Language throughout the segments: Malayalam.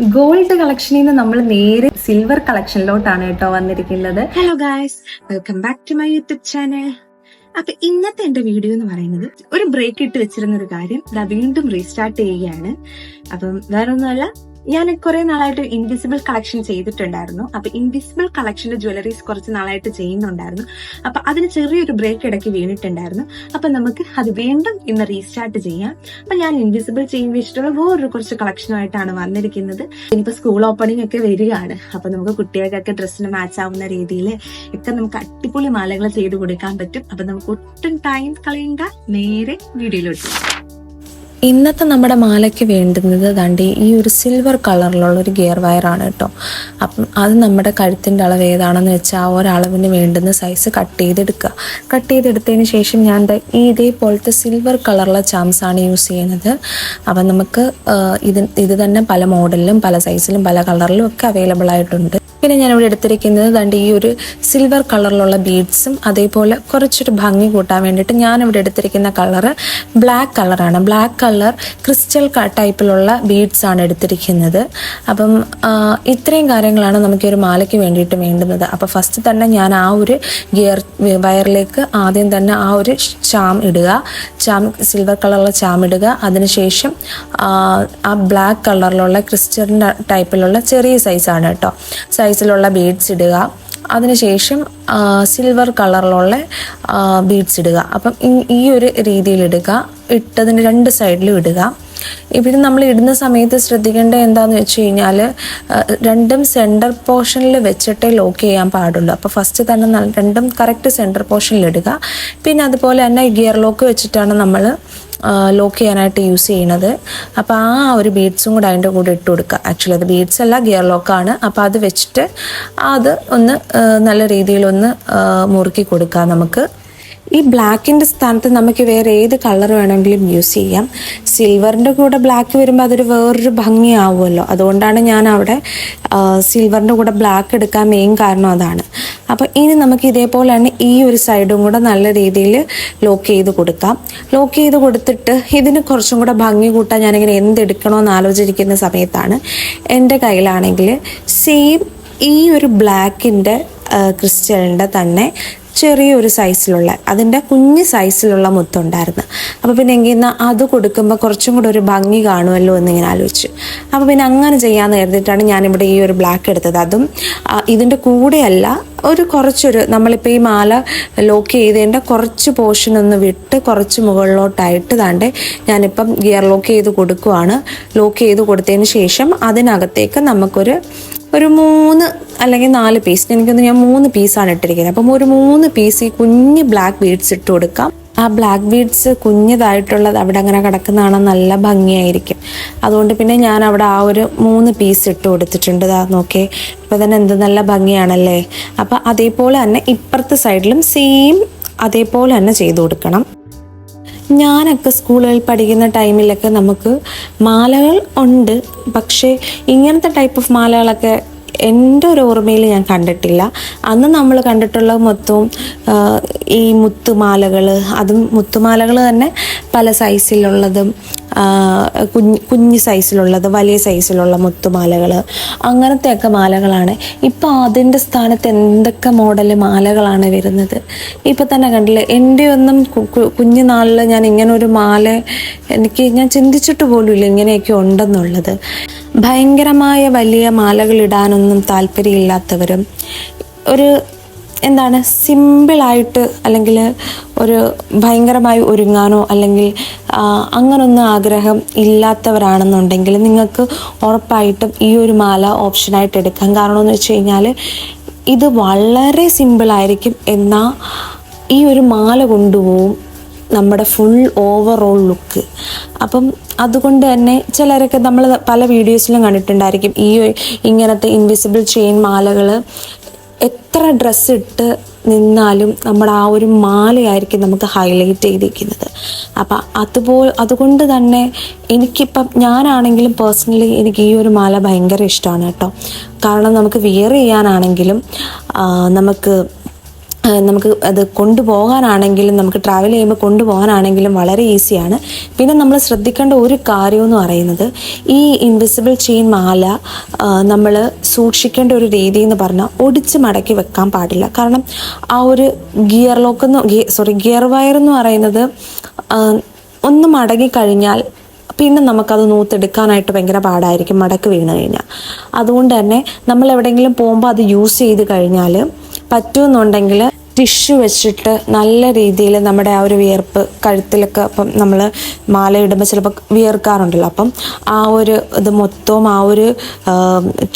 ഗോൾഡ് കളക്ഷനിൽ നിന്ന് നമ്മൾ നേരെ സിൽവർ കളക്ഷനിലോട്ടാണ് കേട്ടോ വന്നിരിക്കുന്നത്. Hello guys welcome back to my YouTube channel അപ്പൊ ഇന്നത്തെ എന്റെ വീഡിയോ എന്ന് പറയുന്നത് ഒരു ബ്രേക്ക് ഇട്ട് വെച്ചിരുന്ന ഒരു കാര്യം വീണ്ടും റീസ്റ്റാർട്ട് ചെയ്യുകയാണ്. അപ്പം വേറെ ഒന്നുമല്ല ഞാൻ കുറെ നാളായിട്ട് ഇൻവിസിബിൾ കളക്ഷൻ ചെയ്തിട്ടുണ്ടായിരുന്നു. അപ്പൊ ഇൻവിസിബിൾ കളക്ഷന്റെ ജ്വല്ലറീസ് കുറച്ച് നാളായിട്ട് ചെയ്യുന്നുണ്ടായിരുന്നു. അപ്പൊ അതിന് ചെറിയൊരു ബ്രേക്ക് ഇടയ്ക്ക് വീണിട്ടുണ്ടായിരുന്നു. അപ്പൊ നമുക്ക് അത് വീണ്ടും ഇന്ന് റീസ്റ്റാർട്ട് ചെയ്യാം. അപ്പൊ ഞാൻ ഇൻവിസിബിൾ ചെയിൻ വെച്ചിട്ടുള്ള വേറൊരു കുറച്ച് കളക്ഷനുമായിട്ടാണ് വന്നിരിക്കുന്നത്. ഇനിയിപ്പോ സ്കൂൾ ഓപ്പണിംഗ് ഒക്കെ വരികയാണ്. അപ്പൊ നമുക്ക് കുട്ടികൾക്കൊക്കെ ഡ്രസ്സിന് മാച്ച് ആവുന്ന രീതിയിൽ ഒക്കെ നമുക്ക് അടിപൊളി മാലകൾ ചെയ്ത് കൊടുക്കാൻ പറ്റും. അപ്പൊ നമുക്ക് ഒട്ടും ടൈം കളയണ്ട. നേരെ വീഡിയോയിലോട്ട് ഇന്നത്തെ നമ്മുടെ മാലയ്ക്ക് വേണ്ടുന്നത് തണ്ടി ഈ ഒരു സിൽവർ കളറിലുള്ള ഒരു ഗിയർ വയറാണ് കേട്ടോ. അപ്പം അത് നമ്മുടെ കഴുത്തിന്റെ അളവ് ഏതാണെന്ന് വെച്ചാൽ ആ ഒരളവിന് വേണ്ടുന്ന സൈസ് കട്ട് ചെയ്തെടുക്കുക. കട്ട് ചെയ്തെടുത്തതിന് ശേഷം ഞാൻ ഈ ഇതേപോലത്തെ സിൽവർ കളറുള്ള ചാംസ് ആണ് യൂസ് ചെയ്യുന്നത്. അപ്പം നമുക്ക് ഇത് ഇത് തന്നെ പല മോഡലിലും പല സൈസിലും പല കളറിലും ഒക്കെ അവൈലബിൾ ആയിട്ടുണ്ട്. പിന്നെ ഞാൻ ഇവിടെ എടുത്തിരിക്കുന്നത് ദണ്ട് ഈ ഒരു സിൽവർ കളറിലുള്ള ബീഡ്സും അതേപോലെ കുറച്ചൊരു ഭംഗി കൂട്ടാൻ വേണ്ടിയിട്ട് ഞാനിവിടെ എടുത്തിരിക്കുന്ന കളറ് ബ്ലാക്ക് കളറാണ് ബ്ലാക്ക് കളർ ക്രിസ്റ്റൽ ടൈപ്പിലുള്ള ബീഡ്സ് ആണ് എടുത്തിരിക്കുന്നത്. അപ്പം ഇത്രയും കാര്യങ്ങളാണ് നമുക്ക് ഒരു മാലയ്ക്ക് വേണ്ടിയിട്ട് വേണ്ടുന്നത്. അപ്പോൾ ഫസ്റ്റ് തന്നെ ഞാൻ ആ ഒരു ഗിയർ വയറിലേക്ക് ആദ്യം തന്നെ ആ ഒരു ചാം ഇടുക. ചാം സിൽവർ കളറുള്ള ചാം ഇടുക. അതിനുശേഷം ആ ബ്ലാക്ക് കളറിലുള്ള ക്രിസ്റ്റലിന്റെ ടൈപ്പിലുള്ള ചെറിയ സൈസാണ് കേട്ടോ. സൈസിലുള്ള ബീഡ്സ് ഇടുക. അതിനുശേഷം സിൽവർ കളറിലുള്ള ബീഡ്സ് ഇടുക. അപ്പം ഈ- ഒരു രീതിയിൽ ഇടുക. ഇട്ടതിന് രണ്ട് സൈഡിലും ഇടുക. ഇവിടെ നമ്മൾ ഇടുന്ന സമയത്ത് ശ്രദ്ധിക്കേണ്ട എന്താണെന്ന് വെച്ച് കഴിഞ്ഞാൽ രണ്ടും സെന്റർ പോർഷനിൽ വെച്ചിട്ടേ ലോക്ക് ചെയ്യാൻ പാടുള്ളൂ. അപ്പോൾ ഫസ്റ്റ് തന്നെ രണ്ടും കറക്റ്റ് സെന്റർ പോർഷനിൽ ഇടുക. പിന്നെ അതുപോലെ തന്നെ ഗിയർ ലോക്ക് വെച്ചിട്ടാണ് നമ്മൾ ലോക്ക് ചെയ്യാനായിട്ട് യൂസ് ചെയ്യണത്. അപ്പോൾ ആ ഒരു ബീഡ്സും കൂടെ അതിന്റെ കൂടെ ഇട്ട് കൊടുക്കുക. ആക്ച്വലി അത് ബീഡ്സ് അല്ല ഗിയർ ലോക്കാണ് അപ്പോൾ അത് വെച്ചിട്ട് അത് ഒന്ന് നല്ല രീതിയിലൊന്ന് മുറുക്കി കൊടുക്കുക നമുക്ക്. ഈ ബ്ലാക്കിന്റെ സ്ഥാനത്ത് നമുക്ക് വേറെ ഏത് കളർ വേണമെങ്കിലും യൂസ് ചെയ്യാം. സിൽവറിന്റെ കൂടെ ബ്ലാക്ക് വരുമ്പോൾ അതൊരു വേറൊരു ഭംഗിയാവുമല്ലോ. അതുകൊണ്ടാണ് ഞാൻ അവിടെ സിൽവറിന്റെ കൂടെ ബ്ലാക്ക് എടുക്കാൻ മെയിൻ കാരണം അതാണ്. അപ്പോൾ ഇനി നമുക്ക് ഇതേപോലെ തന്നെ ഈ ഒരു സൈഡും കൂടെ നല്ല രീതിയിൽ ലോക്ക് ചെയ്ത് കൊടുക്കാം. ലോക്ക് ചെയ്ത് കൊടുത്തിട്ട് ഇതിന് കുറച്ചും കൂടെ ഭംഗി കൂട്ടാൻ ഞാനിങ്ങനെ എന്തെടുക്കണമെന്ന് ആലോചിച്ചിരിക്കുന്ന സമയത്താണ് എന്റെ കയ്യിലാണെങ്കിൽ സെയിം ഈ ഒരു ബ്ലാക്കിന്റെ ക്രിസ്റ്റലിന്റെ തന്നെ ചെറിയൊരു സൈസിലുള്ള അതിന്റെ കുഞ്ഞ് സൈസിലുള്ള മുത്തുണ്ടായിരുന്നു. അപ്പോൾ പിന്നെ എങ്കിൽ എന്നാൽ അത് കൊടുക്കുമ്പോൾ കുറച്ചും കൂടെ ഒരു ഭംഗി കാണുമല്ലോ എന്ന് ഇങ്ങനെ ആലോചിച്ചു. അപ്പോൾ പിന്നെ അങ്ങനെ ചെയ്യാമെന്ന് കരുതിയിട്ടാണ് ഞാനിവിടെ ഈ ഒരു ബ്ലാക്ക് എടുത്തത്. അതും ഇതിന്റെ കൂടെയല്ല ഒരു കുറച്ചൊരു നമ്മളിപ്പോൾ ഈ മാല ലോക്ക് ചെയ്തതിന്റെ കുറച്ച് പോർഷൻ ഒന്ന് വിട്ട് കുറച്ച് മുകളിലോട്ടായിട്ട് താണ്ട് ഞാനിപ്പം ഗിയർ ലോക്ക് ചെയ്ത് കൊടുക്കുവാണ്. ലോക്ക് ചെയ്ത് കൊടുത്തതിന് ശേഷം അതിനകത്തേക്ക് നമുക്കൊരു ഒരു മൂന്ന് അല്ലെങ്കിൽ നാല് പീസ് എനിക്കൊന്ന് ഞാൻ മൂന്ന് പീസാണ് ഇട്ടിരിക്കുന്നത്. അപ്പം ഒരു മൂന്ന് പീസ് ഈ കുഞ്ഞ് ബ്ലാക്ക് ബീഡ്സ് ഇട്ട് കൊടുക്കാം. ആ ബ്ലാക്ക് ബീഡ്സ് കുഞ്ഞതായിട്ടുള്ളത് അവിടെ അങ്ങനെ കിടക്കുന്നതാണ് നല്ല ഭംഗിയായിരിക്കും. അതുകൊണ്ട് പിന്നെ ഞാൻ അവിടെ ആ ഒരു മൂന്ന് പീസ് ഇട്ട് കൊടുത്തിട്ടുണ്ട്. ദാ നോക്കേ. ഇപ്പം തന്നെ എന്ത് നല്ല ഭംഗിയാണല്ലേ. അപ്പം അതേപോലെ തന്നെ ഇപ്പുറത്തെ സൈഡിലും സെയിം അതേപോലെ തന്നെ ചെയ്തു കൊടുക്കണം. ഞാനൊക്കെ സ്കൂളുകളിൽ പഠിക്കുന്ന ടൈമിലൊക്കെ നമുക്ക് മാലകൾ ഉണ്ട്. പക്ഷേ ഇങ്ങനത്തെ ടൈപ്പ് ഓഫ് മാലകളൊക്കെ എന്റെ ഒരു ഓർമ്മയിൽ ഞാൻ കണ്ടിട്ടില്ല. അന്ന് നമ്മൾ കണ്ടിട്ടുള്ള മൊത്തവും ഈ മുത്തുമാലകൾ അതും മുത്തുമാലകൾ തന്നെ പല സൈസിലുള്ളതും കുഞ്ഞ് കുഞ്ഞ് സൈസിലുള്ളത് വലിയ സൈസിലുള്ള മുത്തുമാലകൾ അങ്ങനത്തെയൊക്കെ മാലകളാണ്. ഇപ്പോൾ അതിന്റെ സ്ഥാനത്ത് എന്തൊക്കെ മോഡൽ മാലകളാണ് വരുന്നത്? ഇപ്പം തന്നെ കണ്ടില്ലേ എന്റെ ഒന്നും കുഞ്ഞു നാളിൽ ഞാൻ ഇങ്ങനെ ഒരു മാല എനിക്ക് ഞാൻ ചിന്തിച്ചിട്ട് പോലുമില്ല ഇങ്ങനെയൊക്കെ ഉണ്ടെന്നുള്ളത്. ഭയങ്കരമായ വലിയ മാലകൾ ഇടാനൊന്നും താല്പര്യമില്ലാത്തവരും ഒരു എന്താണ് സിമ്പിളായിട്ട് അല്ലെങ്കിൽ ഒരു ഭയങ്കരമായി ഒരുങ്ങാനോ അല്ലെങ്കിൽ അങ്ങനൊന്നും ആഗ്രഹം ഇല്ലാത്തവരാണെന്നുണ്ടെങ്കിൽ നിങ്ങൾക്ക് ഉറപ്പായിട്ടും ഈ ഒരു മാല ഓപ്ഷനായിട്ട് എടുക്കാം. കാരണം എന്ന് വെച്ച് കഴിഞ്ഞാൽ ഇത് വളരെ സിമ്പിളായിരിക്കും എന്നാൽ ഈ ഒരു മാല കൊണ്ടുപോകും നമ്മുടെ ഫുൾ ഓവറോൾ ലുക്ക് അപ്പം അതുകൊണ്ട് തന്നെ ചിലരൊക്കെ നമ്മൾ പല വീഡിയോസിലും കണ്ടിട്ടുണ്ടായിരിക്കും ഈ ഇങ്ങനത്തെ ഇൻവിസിബിൾ ചെയിൻ മാലകൾ എത്ര ഡ്രസ്സ് ഇട്ട് നിന്നാലും നമ്മൾ ആ ഒരു മാലയായിരിക്കും നമുക്ക് ഹൈലൈറ്റ് ചെയ്തിരിക്കുന്നത്. അപ്പം അതുപോലെ അതുകൊണ്ട് തന്നെ എനിക്കിപ്പം ഞാനാണെങ്കിലും പേഴ്സണലി എനിക്ക് ഈ ഒരു മാല ഭയങ്കര ഇഷ്ടമാണ് കേട്ടോ. കാരണം നമുക്ക് വിയർ ചെയ്യാനാണെങ്കിലും നമുക്ക് നമുക്ക് അത് കൊണ്ടുപോകാനാണെങ്കിലും നമുക്ക് ട്രാവൽ ചെയ്യുമ്പോൾ കൊണ്ടുപോകാനാണെങ്കിലും വളരെ ഈസിയാണ് പിന്നെ നമ്മൾ ശ്രദ്ധിക്കേണ്ട ഒരു കാര്യമെന്ന് പറയുന്നത് ഈ ഇൻവിസിബിൾ ചെയിൻ മാല നമ്മൾ സൂക്ഷിക്കേണ്ട ഒരു രീതി എന്ന് പറഞ്ഞാൽ ഒടിച്ച് മടക്കി വെക്കാൻ പാടില്ല. കാരണം ആ ഒരു ഗിയർ ലോക്ക് എന്ന് സോറി ഗിയർ വയർ എന്ന് പറയുന്നത് ഒന്ന് മടങ്ങി കഴിഞ്ഞാൽ പിന്നെ നമുക്കത് നൂത്തെടുക്കാനായിട്ട് ഭയങ്കര പാടായിരിക്കും മടക്ക് വീണ് കഴിഞ്ഞാൽ. അതുകൊണ്ട് തന്നെ നമ്മൾ എവിടെയെങ്കിലും പോകുമ്പോൾ അത് യൂസ് ചെയ്ത് കഴിഞ്ഞാൽ പറ്റുമെന്നുണ്ടെങ്കിൽ ടിഷ്യൂ വെച്ചിട്ട് നല്ല രീതിയിൽ നമ്മുടെ ആ ഒരു വിയർപ്പ് കഴുത്തിലൊക്കെ അപ്പം നമ്മൾ മാല ഇടുമ്പോൾ ചിലപ്പോൾ വിയർക്കാറുണ്ടല്ലോ. അപ്പം ആ ഒരു ഇത് മൊത്തവും ആ ഒരു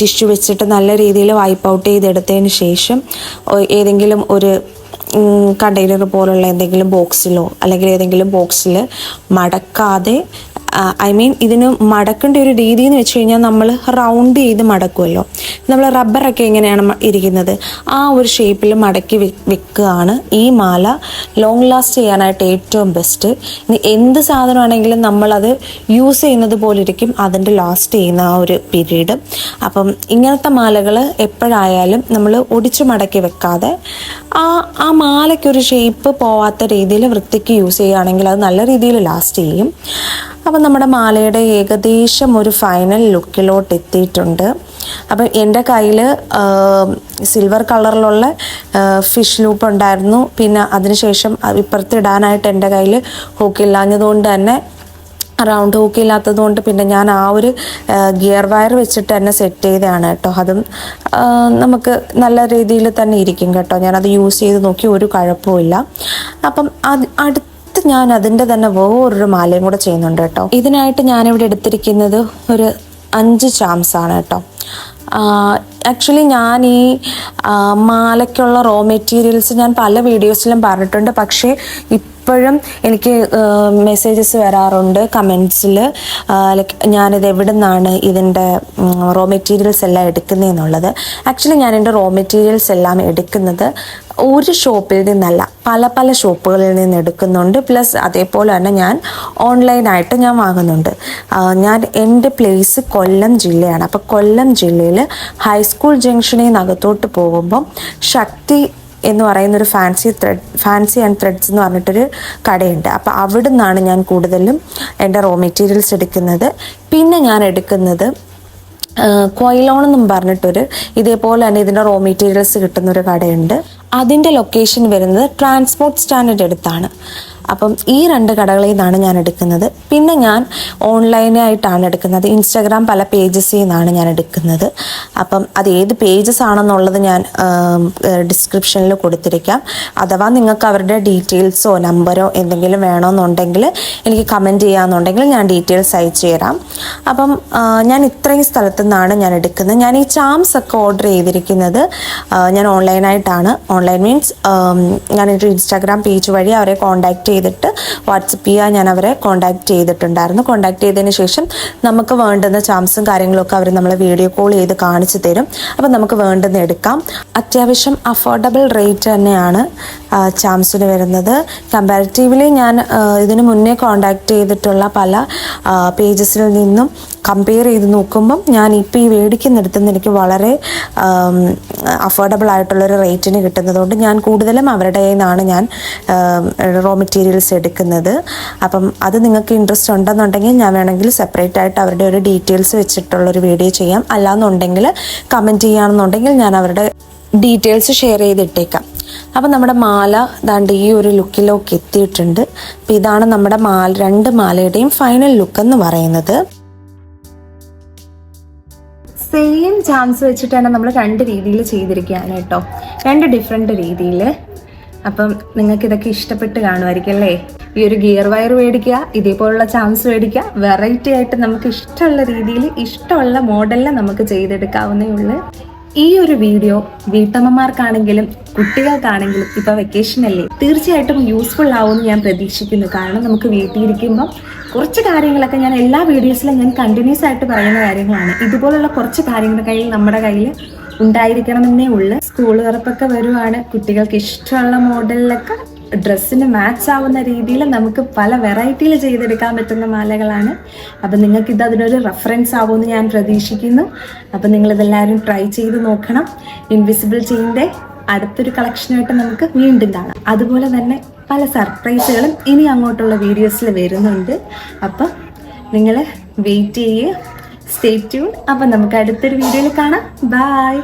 ടിഷ്യൂ വെച്ചിട്ട് നല്ല രീതിയിൽ വൈപ്പ് ഔട്ട് ചെയ്തെടുത്തതിന് ശേഷം ഏതെങ്കിലും ഒരു കണ്ടെയ്നർ പോലുള്ള എന്തെങ്കിലും ബോക്സിലോ അല്ലെങ്കിൽ ഏതെങ്കിലും ബോക്സിൽ മടക്കാതെ ഐ മീൻ ഇതിന് മടക്കേണ്ട ഒരു രീതി എന്ന് വെച്ച് കഴിഞ്ഞാൽ നമ്മൾ റൗണ്ട് ചെയ്ത് മടക്കുമല്ലോ നമ്മൾ റബ്ബറൊക്കെ എങ്ങനെയാണ് ഇരിക്കുന്നത്? ആ ഒരു ഷേപ്പിൽ മടക്കി വെക്കുകയാണ് ഈ മാല. ലോങ് ലാസ്റ്റ് ചെയ്യാനായിട്ട് ഏറ്റവും ബെസ്റ്റ് ഇനി എന്ത് സാധനമാണെങ്കിലും നമ്മളത് യൂസ് ചെയ്യുന്നത് പോലെ ഇരിക്കും അതിന്റെ ലാസ്റ്റ് ചെയ്യുന്ന ആ ഒരു പീരീഡ് അപ്പം ഇങ്ങനത്തെ മാലകൾ എപ്പോഴായാലും നമ്മൾ ഒടിച്ചു മടക്കി വെക്കാതെ ആ ആ മാലയ്ക്കൊരു ഷേപ്പ് പോവാത്ത രീതിയിൽ വൃത്തിക്ക് യൂസ് ചെയ്യുകയാണെങ്കിൽ അത് നല്ല രീതിയിൽ ലാസ്റ്റ് ചെയ്യും. അപ്പം നമ്മുടെ മാലയുടെ ഏകദേശം ഒരു ഫൈനൽ ലുക്കിലോട്ട് എത്തിയിട്ടുണ്ട്. അപ്പം എന്റെ കയ്യിൽ സിൽവർ കളറിലുള്ള ഫിഷ് ലൂപ്പ് ഉണ്ടായിരുന്നു. പിന്നെ അതിനുശേഷം ഇപ്പുറത്ത് ഇടാനായിട്ട് എന്റെ കയ്യിൽ ഹൂക്കില്ലാഞ്ഞതുകൊണ്ട് തന്നെ റൗണ്ട് ഹൂക്ക് ഇല്ലാത്തതുകൊണ്ട് പിന്നെ ഞാൻ ആ ഒരു ഗിയർ വയർ വെച്ചിട്ട് തന്നെ സെറ്റ് ചെയ്തതാണ് കേട്ടോ. അതും നമുക്ക് നല്ല രീതിയിൽ തന്നെ ഇരിക്കും കേട്ടോ. ഞാനത് യൂസ് ചെയ്ത് നോക്കി ഒരു കുഴപ്പമില്ല അപ്പം അത് അടുത്ത് ഞാൻ അതിന്റെ തന്നെ വേറൊരു മാലയും കൂടെ ചെയ്യുന്നുണ്ട് കേട്ടോ. ഇതിനായിട്ട് ഞാനിവിടെ എടുത്തിരിക്കുന്നത് ഒരു അഞ്ച് ചാംസ് ആണ് കേട്ടോ. ആക്ച്വലി ഞാൻ ഈ മാലയ്ക്കുള്ള റോ മെറ്റീരിയൽസ് ഞാൻ പല വീഡിയോസിലും പറഞ്ഞിട്ടുണ്ട്. പക്ഷേ ഇപ്പോഴും എനിക്ക് മെസ്സേജസ് വരാറുണ്ട് കമൻസിൽ ലൈക്ക് ഞാനിത് എവിടെ നിന്നാണ് ഇതിന്റെ റോ മെറ്റീരിയൽസ് എല്ലാം എടുക്കുന്നതെന്നുള്ളത് ആക്ച്വലി ഞാൻ എന്റെ റോ മെറ്റീരിയൽസ് എല്ലാം എടുക്കുന്നത് ഒരു ഷോപ്പിൽ നിന്നല്ല പല പല ഷോപ്പുകളിൽ നിന്ന് എടുക്കുന്നുണ്ട്. പ്ലസ് അതേപോലെ തന്നെ ഞാൻ ഓൺലൈനായിട്ട് ഞാൻ വാങ്ങുന്നുണ്ട്. ഞാൻ എന്റെ പ്ലേസ് കൊല്ലം ജില്ലയാണ്. അപ്പോൾ കൊല്ലം ജില്ലയിൽ ഹൈസ്കൂൾ ജംഗ്ഷനിൽ നിന്ന് അകത്തോട്ട് പോകുമ്പം ശക്തി എന്ന് പറയുന്ന ഒരു fancy thread fancy and threads എന്ന് പറഞ്ഞിട്ടൊരു കടയുണ്ട്. അപ്പോൾ അവിടെ നിന്നാണ് ഞാൻ കൂടുതലും എന്റെ റോ മെറ്റീരിയൽസ് എടുക്കുന്നത്. പിന്നെ ഞാൻ എടുക്കുന്നത് കൊയിലോൺ എന്നും പറഞ്ഞിട്ടൊരു ഇതേപോലെ തന്നെ ഇതിന്റെ റോ മെറ്റീരിയൽസ് കിട്ടുന്ന ഒരു കടയുണ്ട്. അതിന്റെ ലൊക്കേഷൻ വരുന്നത് ട്രാൻസ്പോർട്ട് സ്റ്റാൻഡേർഡ് അടുത്താണ്. അപ്പം ഈ രണ്ട് കടകളിൽ നിന്നാണ് ഞാൻ എടുക്കുന്നത്. പിന്നെ ഞാൻ ഓൺലൈനായിട്ടാണ് എടുക്കുന്നത്. ഇൻസ്റ്റാഗ്രാം പല പേജസിൽ നിന്നാണ് ഞാൻ എടുക്കുന്നത്. അപ്പം അത് ഏത് പേജസ് ആണെന്നുള്ളത് ഞാൻ ഡിസ്ക്രിപ്ഷനിൽ കൊടുത്തിരിക്കാം. അഥവാ നിങ്ങൾക്ക് അവരുടെ ഡീറ്റെയിൽസോ നമ്പറോ എന്തെങ്കിലും വേണമെന്നുണ്ടെങ്കിൽ എനിക്ക് കമന്റ് ചെയ്യാമെന്നുണ്ടെങ്കിൽ ഞാൻ ഡീറ്റെയിൽസ് അയച്ചു തരാം. അപ്പം ഞാൻ ഇത്രയും സ്ഥലത്തു നിന്നാണ് ഞാൻ എടുക്കുന്നത്. ഞാൻ ഈ ചാംസ് ഒക്കെ ഓർഡർ ചെയ്തിരിക്കുന്നത് ഞാൻ ഓൺലൈനായിട്ടാണ്. ഓൺലൈൻ മീൻസ് ഞാനൊരു ഇൻസ്റ്റാഗ്രാം പേജ് വഴി അവരെ കോൺടാക്ട് ചെയ്തിട്ട് വാട്സപ്പ് ചെയ്യുക ഞാൻ അവരെ കോൺടാക്ട് ചെയ്തിട്ടുണ്ടായിരുന്നു. കോൺടാക്ട് ചെയ്തതിന് ശേഷം നമുക്ക് വേണ്ടുന്ന ചാംസും കാര്യങ്ങളൊക്കെ അവർ നമ്മളെ വീഡിയോ കോൾ ചെയ്ത് കാണിച്ചു തരും. അപ്പം നമുക്ക് വേണ്ടുന്ന എടുക്കാം. അത്യാവശ്യം അഫോർഡബിൾ റേറ്റ് തന്നെയാണ് ചാംസിന് വരുന്നത്. കമ്പാരിറ്റീവ്ലി ഞാൻ ഇതിനു മുന്നേ കോൺടാക്ട് ചെയ്തിട്ടുള്ള പല പേജസിൽ നിന്നും കമ്പയർ ചെയ്ത് നോക്കുമ്പം ഞാൻ ഇപ്പോൾ ഈ മേടിക്കുന്നിടത്ത് നിന്ന് എനിക്ക് വളരെ അഫോർഡബിൾ ആയിട്ടുള്ളൊരു റേറ്റിന് കിട്ടുന്നതുകൊണ്ട് ഞാൻ കൂടുതലും അവരുടെ നിന്നാണ് ഞാൻ റോ മെറ്റീരിയൽസ് എടുക്കുന്നത്. അപ്പം അത് നിങ്ങൾക്ക് ഇൻട്രസ്റ്റ് ഉണ്ടെന്നുണ്ടെങ്കിൽ ഞാൻ വേണമെങ്കിൽ സെപ്പറേറ്റ് ആയിട്ട് അവരുടെ ഒരു ഡീറ്റെയിൽസ് വെച്ചിട്ടുള്ളൊരു വീഡിയോ ചെയ്യാം. അല്ലാന്നുണ്ടെങ്കിൽ കമന്റ് ചെയ്യുകയാണെന്നുണ്ടെങ്കിൽ ഞാൻ അവരുടെ ഡീറ്റെയിൽസ് ഷെയർ ചെയ്തിട്ടേക്കാം. അപ്പം നമ്മുടെ മാല ദാണ്ട് ഈ ഒരു ലുക്കിലൊക്കെ എത്തിയിട്ടുണ്ട് അപ്പം ഇതാണ് നമ്മുടെ മാല രണ്ട് മാലയുടെയും ഫൈനൽ ലുക്ക് എന്ന് പറയുന്നത്. സെയിം ചാൻസ് വെച്ചിട്ട് തന്നെ നമ്മൾ രണ്ട് രീതിയിൽ ചെയ്തിരിക്കുകയാണ് കേട്ടോ. രണ്ട് ഡിഫറെന്റ് രീതിയിൽ അപ്പം നിങ്ങൾക്ക് ഇതൊക്കെ ഇഷ്ടപ്പെട്ട് കാണുമായിരിക്കും അല്ലേ? ഈ ഒരു ഗിയർ വയർ മേടിക്കുക ഇതേപോലുള്ള ചാൻസ് മേടിക്കുക വെറൈറ്റി ആയിട്ട് നമുക്ക് ഇഷ്ടമുള്ള രീതിയിൽ ഇഷ്ടമുള്ള മോഡലിൽ നമുക്ക് ചെയ്തെടുക്കാവുന്നേ ഉള്ളൂ. ഈ ഒരു വീഡിയോ വീട്ടമ്മമാർക്കാണെങ്കിലും കുട്ടികൾക്കാണെങ്കിലും ഇപ്പൊ വെക്കേഷൻ അല്ലേ തീർച്ചയായിട്ടും യൂസ്ഫുൾ ആവുമെന്ന് ഞാൻ പ്രതീക്ഷിക്കുന്നു. കാരണം നമുക്ക് വീട്ടിലിരിക്കുമ്പോൾ കുറച്ച് കാര്യങ്ങളൊക്കെ ഞാൻ എല്ലാ വീഡിയോസിലും ഞാൻ കണ്ടിന്യൂസ് ആയിട്ട് പറയുന്ന കാര്യങ്ങളാണ്. ഇതുപോലുള്ള കുറച്ച് കാര്യങ്ങൾ കയ്യിൽ നമ്മുടെ കയ്യിൽ ഉണ്ടായിരിക്കണമെന്നേ ഉള്ളു. സ്കൂൾ തുറപ്പൊക്കെ വരുവാണ്. കുട്ടികൾക്ക് ഇഷ്ടമുള്ള മോഡലിലൊക്കെ ഡ്രസ്സിന് മാച്ച് ആവുന്ന രീതിയിൽ നമുക്ക് പല വെറൈറ്റിയിൽ ചെയ്തെടുക്കാൻ പറ്റുന്ന മാലകളാണ്. അപ്പം നിങ്ങൾക്ക് ഇത് അതിനൊരു റെഫറൻസ് ആവുമെന്ന് ഞാൻ പ്രതീക്ഷിക്കുന്നു. അപ്പം നിങ്ങളിതെല്ലാവരും ട്രൈ ചെയ്ത് നോക്കണം. ഇൻവിസിബിൾ ചെയിന്റെ അടുത്തൊരു കളക്ഷനായിട്ട് നമുക്ക് വീണ്ടും കാണാം. അതുപോലെ തന്നെ പല സർപ്രൈസുകളും ഇനി അങ്ങോട്ടുള്ള വീഡിയോസിൽ വരുന്നുണ്ട്. അപ്പം നിങ്ങൾ വെയിറ്റ് ചെയ്യുക സ്റ്റേ ട്യൂൺ അപ്പം നമുക്ക് അടുത്തൊരു വീഡിയോയിൽ കാണാം. ബൈ